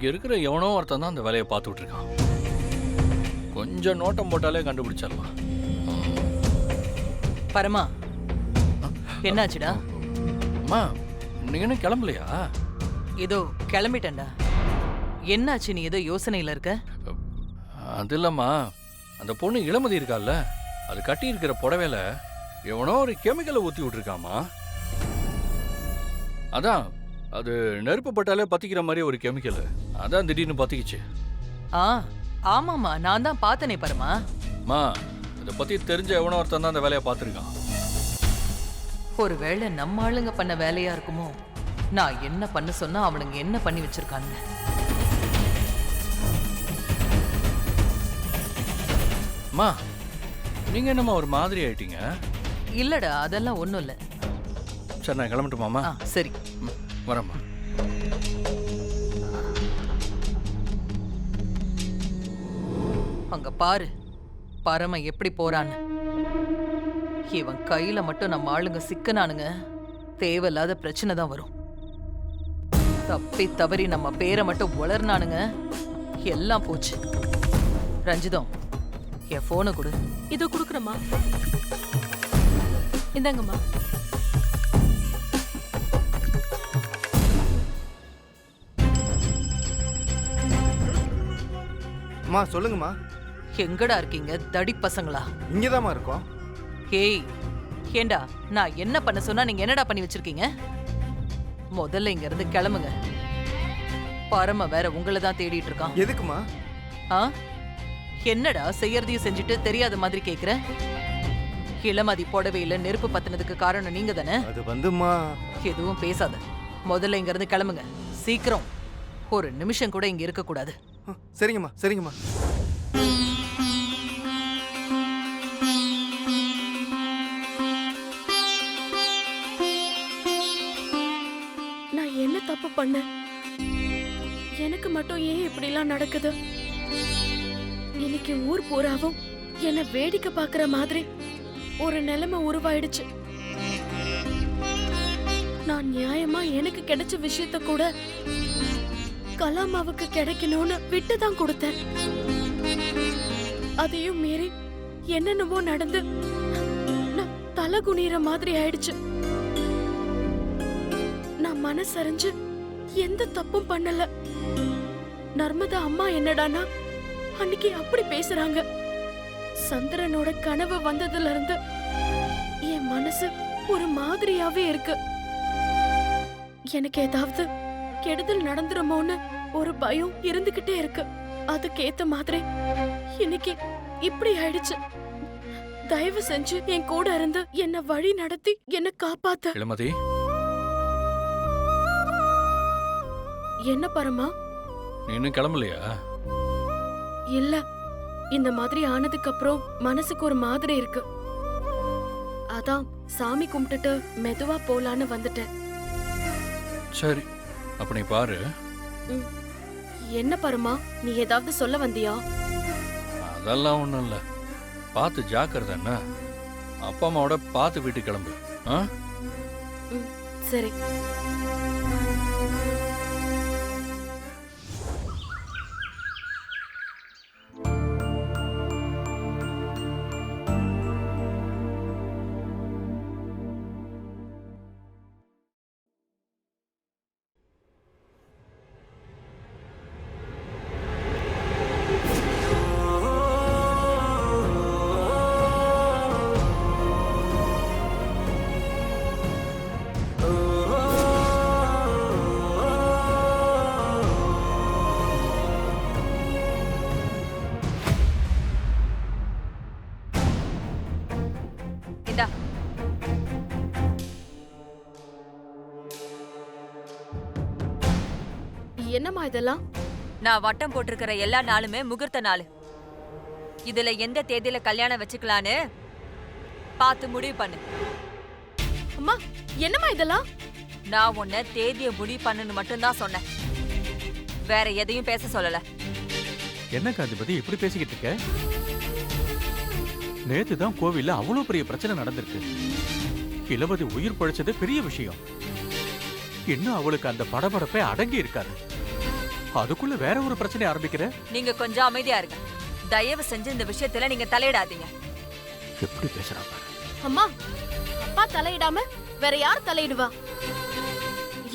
இங்க இருக்கிற எவனோ ஒருத்தன் தான் அந்த வேலையை பார்த்துட்டு இருக்கான் கொஞ்சம் நோட்டம் போட்டாலே கண்டுபிடிச்சிடலாம். பரமா என்னாச்சுடா? அம்மா நீங்க என்ன கிளம்பலையா? ஏதோ கிளம்பிட்டேன்டா. என்னாச்சு நீ ஏதோ யோசனையில இருக்க? அது இல்லம்மா அந்த பொண்ணு இளமதி இருக்கால்ல அது கட்டி இருக்கிற புடவையில எவனோ ஒரு கெமிக்கலை ஊத்தி விட்டுருக்காமா அதான் அது நெருப்பு பட்டாலே பத்திக்கிற மாதிரி ஒரு கெமிக்கல் அதான் திடீர்னு பத்திக்கிச்சு. ஆ ஆமாமா நான் தான் பார்த்தனே பரமா. அம்மா இதை பத்தி தெரிஞ்ச எவனோ ஒருத்தன் தான் அந்த வேலையை பார்த்துருக்கான். ஒருவேளை நம்ம ஆளுங்க பண்ண வேலையா இருக்குமோ? நான் என்ன பண்ண சொன்னா அவனுங்க என்ன பண்ணி வச்சிருக்காங்க அம்மா நீங்க என்னம்மா ஒரு மாதிரி ஆயிட்டீங்க? இல்லடா அதெல்லாம் ஒண்ணும் இல்ல. சரி நான் கிளம்பட்டுமாம்மா ஆ சரி. ம், வரேம்மா. அங்க பாரு. பரம எப்படி போறான்னு. இவன் கையில மட்டும் நம்ம ஆளுங்க சிக்கனானுங்க. தேவையில்லாத பிரச்சனை தான் வரும். தப்பி தவறி நம்ம பேரை மட்டும் உளர்னானுங்க எல்லாம் போச்சு. ரஞ்சிதம் என் போனை கொடு. இதோ குடுக்குறேம்மா. இந்தாங்கம்மா. அம்மா சொல்லுங்கம்மா. எங்கடா இருக்கீங்க? தடி பசங்களா? இங்கதாம்மா இருக்கோம். ஏய் ஏண்டா நான் என்ன பண்ண சொன்னா நீங்க என்னடா பண்ணி வச்சிருக்கீங்க? முதல்ல இங்க இருந்து கிளம்புங்க. பரம வேற உங்களை தான் தேடிட்டு இருக்கான். எதுக்குமா? ஆ? என்னடா செய்யறதையும் செஞ்சுட்டு தெரியாத மாதிரி கேக்குற? இளமதி புடவையில நெருப்பு பத்தினதுக்கு காரணம் நீங்க தானே? அது வந்துமா எதுவும் பேசாத. முதல்ல இங்க இருந்து கிளம்புங்க. சீக்கிரம். ஒரு நிமிஷம் கூட இங்க இருக்க கூடாது சரிங்கம்மா சரிங்கம்மா. என்ன தப்பு பண்ண? எனக்கு மட்டும் ஏன் இப்படிலாம் நடக்குது? இன்னைக்கு ஊர் பூராவும் என்ன வேடிக்கை பார்க்குற மாதிரி ஒரு நிலைமை உருவாயிடுச்சு. நான் நியாயமா எனக்கு கிடைச்ச விஷயத்த கூட கலாமாவுக்கு கிடைக்கணும்னு விட்டு தான் கொடுத்தேன். அதையும் மீறி என்னென்னவோ நடந்து நான் தலை குனிற மாதிரி ஆயிடுச்சு. மனசறிஞ்சு எந்த தப்பும் பண்ணல. நர்மதா அம்மா என்னடானா அன்னைக்கு அப்படி பேசுறாங்க. சந்திரனோட கனவு வந்ததுல இருந்து என் மனசு ஒரு மாதிரியாவே இருக்கு. எனக்கு ஏதாவது கெடுதல் நடந்துருமோன்னு ஒரு பயம் இருந்துகிட்டே இருக்கு. அதுக்கேத்த மாதிரி இன்னைக்கு இப்படி ஆயிடுச்சு. தயவு செஞ்சு என் கூட இருந்து என்ன வழி நடத்தி என்ன காப்பாத்த. என்ன பரமா? நீ இன்னும் கிளம்பலையா? இல்ல. இந்த மாதிரி ஆனதுக்கு அப்புறம் மனசுக்கு ஒரு மாதிரி இருக்கு. அதான் சாமி கும்பிட்டுட்டு மெதுவா போலான்னு வந்துட்டேன். சரி அப்ப நீ பாரு. என்ன பரமா? நீ ஏதாவது சொல்ல வந்தியா? அதெல்லாம் ஒன்றும் இல்லை. பார்த்து ஜாக்கிரதை என்ன? அப்பா அம்மாவோட பார்த்து வீட்டுக்கு கிளம்பு. ஆ? சரி. என்னம்மா இதெல்லாம்? நான் வட்டம் போட்டிருக்கிற எல்லா நாளுமே முகூர்த்த நாள். இதுல எந்த தேதியில கல்யாணம் வச்சுக்கலான்னு பார்த்து முடிவு பண்ணு. அம்மா என்னம்மா இதெல்லாம்? நான் உன்னை தேதியை முடிவு பண்ணுன்னு மட்டும்தான் சொன்னேன். வேற எதையும் பேச சொல்லல. என்ன காந்திபதி இப்படி பேசிக்கிட்டு இருக்க? நேத்து தான் கோவில்ல அவ்வளவு பெரிய பிரச்சனை நடந்திருக்கு. இளவதி உயிர் பழிச்சது பெரிய விஷயம். இன்னும் அவளுக்கு அந்த படபடப்பே அடங்கி இருக்காது அதுக்குள்ள வேற ஒரு பிரச்சனை ஆரம்பிக்கிற? நீங்க கொஞ்சம் அமைதியா இருங்க. தயவு செஞ்சு இந்த விஷயத்துல நீங்க தலையிடாதீங்க. எப்படி பேசுறாங்க அம்மா அப்பா தலையிடாம வேற யார் தலையிடுவா?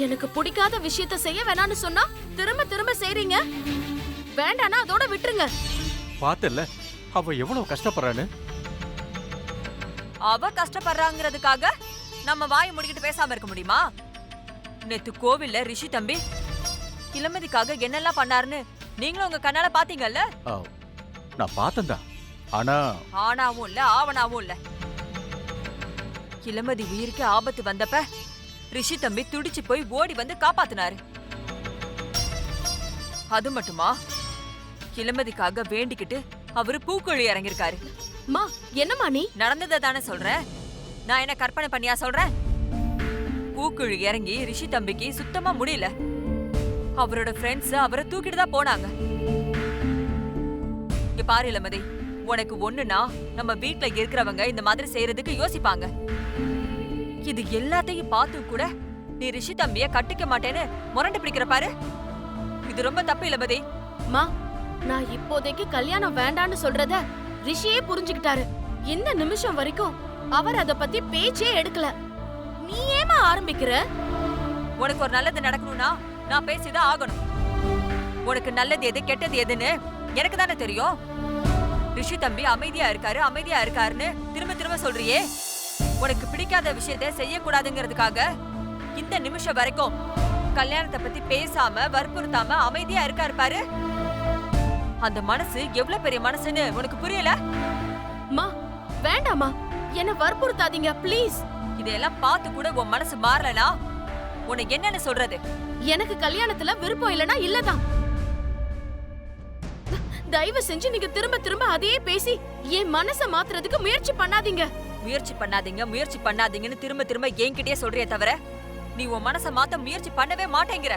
எனக்கு பிடிக்காத விஷயத்த செய்ய வேணாம்னு சொன்னா திரும்ப திரும்ப செய்றீங்க. வேண்டானா அதோட விட்டுருங்க. பார்த்தல அவ எவ்வளவு கஷ்டப்படுறான்னு? அவ கஷ்டப்படுறாங்கிறதுக்காக நம்ம வாயை முடிக்கிட்டு பேசாம இருக்க முடியுமா? நேத்து கோவில்ல ரிஷி தம்பி இளமதிக்காக என்னெல்லாம் பண்ணாருன்னு நீங்களும் உங்க கண்ணால பாத்தீங்கல்ல? ஆ, நான் பார்த்தேன்தான் ஆனா ஆனாவும் இல்ல ஆவனாவும் இல்ல. இளமதி உயிருக்கு ஆபத்து வந்தப்ப ரிஷி தம்பி துடிச்சு போய் ஓடி வந்து காப்பாத்தினாரு. அது மட்டுமா? இளமதிக்காக வேண்டிக்கிட்டு அவரு பூக்குழி இறங்கிருக்காரு அம்மா என்னம்மா நீ? நடந்ததை தானே சொல்றேன் நான் என்ன கற்பனை பண்ணியா சொல்றேன் பூக்குழி இறங்கி ரிஷி தம்பிக்கு சுத்தமா முடியல. அவரோட ஃப்ரெண்ட்ஸ் அவரை தூக்கிட்டு தான் போனாங்க. இங்க பாரு இளமதி உனக்கு ஒண்ணுனா நம்ம வீட்ல இருக்கிறவங்க இந்த மாதிரி செய்யறதுக்கு யோசிப்பாங்க. இது எல்லாத்தையும் பார்த்தும் கூட நீ ரிஷி தம்பிய கட்டிக்க மாட்டேன்னு முரண்டு பிடிக்கிற பாரு. இது ரொம்ப தப்பு இளமதி. அம்மா நான் இப்போதைக்கு கல்யாணம் வேண்டான்னு சொல்றத ரிஷியே புரிஞ்சுக்கிட்டாரு. இந்த நிமிஷம் வரைக்கும் அவர் அத பத்தி பேச்சே எடுக்கல. நீ ஏமா ஆரம்பிக்கிற? உனக்கு ஒரு நல்லது நடக்கணும்னா நான் பேசிதான் ஆகணும். உனக்கு நல்லது எது கெட்டது எதுன்னு எனக்கு தானே தெரியும். ரிஷி தம்பி அமைதியா இருக்காரு அமைதியா இருக்காருன்னு திரும்ப திரும்ப சொல்றியே. உனக்கு பிடிக்காத விஷயத்தை செய்யக்கூடாதுங்கிறதுக்காக இந்த நிமிஷம் வரைக்கும் கல்யாணத்தை பத்தி பேசாம வற்புறுத்தாம அமைதியா இருக்காரு பாரு. அந்த மனசு எவ்வளவு பெரிய மனசுன்னு உனக்கு புரியல? அம்மா வேண்டாம்மா. என்ன வற்புறுத்தாதீங்க ப்ளீஸ். இதையெல்லாம் பார்த்து கூட உன் மனசு மாறலனா உனக்கு என்னன்னு சொல்றது? எனக்கு கல்யாணத்துல விருப்பம் இல்லனா இல்லதான். தயவு செஞ்சு நீங்க திரும்ப திரும்ப அதையே பேசி என் மனச மாத்துறதுக்கு முயற்சி பண்ணாதீங்க. முயற்சி பண்ணாதீங்க முயற்சி பண்ணாதீங்கன்னு திரும்ப திரும்ப என்கிட்டயே சொல்றியே தவிர நீ உன் மனச மாத்த முயற்சி பண்ணவே மாட்டேங்கிற.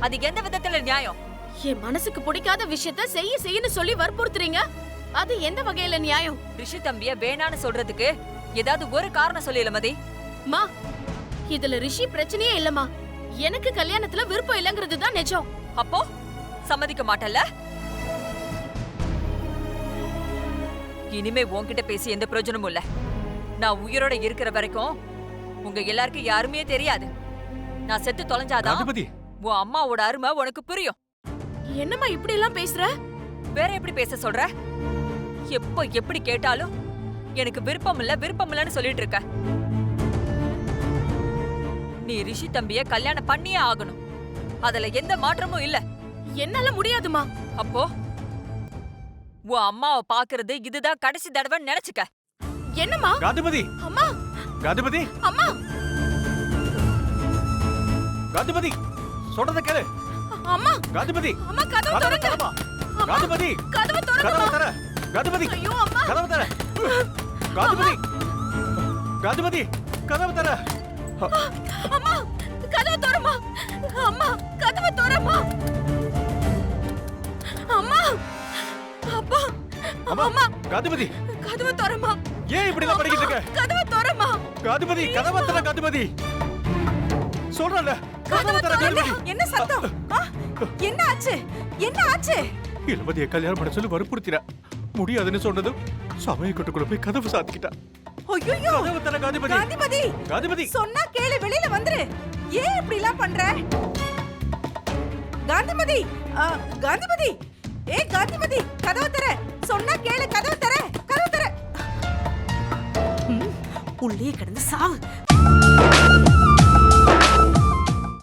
அது எந்த விதத்துல நியாயம்? என் மனசுக்கு பிடிக்காத விஷயத்த செய்ய செய்யன்னு சொல்லி வற்புறுத்துறீங்க? அது எந்த வகையில நியாயம்? ரிஷி தம்பிய வேணான்னு சொல்றதுக்கு ஏதாவது ஒரு காரணம் சொல்லி இளமதி மா இதுல ரிஷி பிரச்சனையே இல்லம்மா. எனக்கு கல்யாணத்துல விருப்பம் இல்லங்கிறது தான் நிஜம். அப்போ சம்மதிக்க மாட்டல்ல? இனிமே உன்கிட்ட பேசி எந்த பிரயோஜனமும் இல்ல. நான் உயிரோட இருக்கிற வரைக்கும் உங்க எல்லாருக்கும் யாருமே தெரியாது. நான் செத்து தொலைஞ்சாதான் உன் அம்மாவோட அருமை உனக்கு புரியும். என்னம்மா இப்படி எல்லாம் பேசுற? வேற எப்படி பேச சொல்ற? எப்போ எப்படி கேட்டாலும் எனக்கு விருப்பம் இல்ல விருப்பம் இல்லன்னு சொல்லிட்டு இருக்க. நீ ரிஷி தம்பிய கல்யாணம் பண்ணியே ஆகணும். அதுல எந்த மாற்றமும் இல்ல. என்னால முடியாதுமா. அப்போ உன் அம்மாவை பாக்குறது இதுதான் கடைசி தடவைன்னு நினைச்சுக்க. என்னம்மா? காந்திபதி அம்மா! காந்திபதி அம்மா! காந்திபதி சொல்றத கேளு. அம்மா! காந்திபதி அம்மா கதவு திறங்க. காந்திபதி கதவு திறங்க தர. காந்திபதி ஐயோ அம்மா! கதவை தர. காந்திபதி காந்திபதி கதவை தர. அம்மா கதவு திறமா. அம்மா கதவு திறமா. அம்மா அப்பா அம்மா காந்திபதி கதவு திறமா. ஏன் இப்படி எல்லாம் பண்ணிக்கிட்டு இருக்க? கதவு திறமா. காந்திபதி கதவை தர காந்திபதி சொல்றல கதவை தர காந்திபதி என்ன சத்தம்? என்ன ஆச்சு? என்ன ஆச்சு? இளமதியை கல்யாணம் பண்ண சொல்லி வற்புறுத்தினா. முடியாதுன்னு சொன்னதும் சமயக்கட்டுக்குள்ள போய் கதவு சாத்திக்கிட்டா. ஐயோ! கதவை தர காந்திபதி. காந்திபதி! காந்திபதி. சொன்னா கேளு வெளியில வந்துரு. ஏன் இப்படி எல்லாம் பண்ற? காந்திமதி! காந்திமதி! ஏ காந்திமதி! கதவு தர. சொன்னா கேளு கதவு தர கதவு தர. உள்ளே கிடந்து சாவு.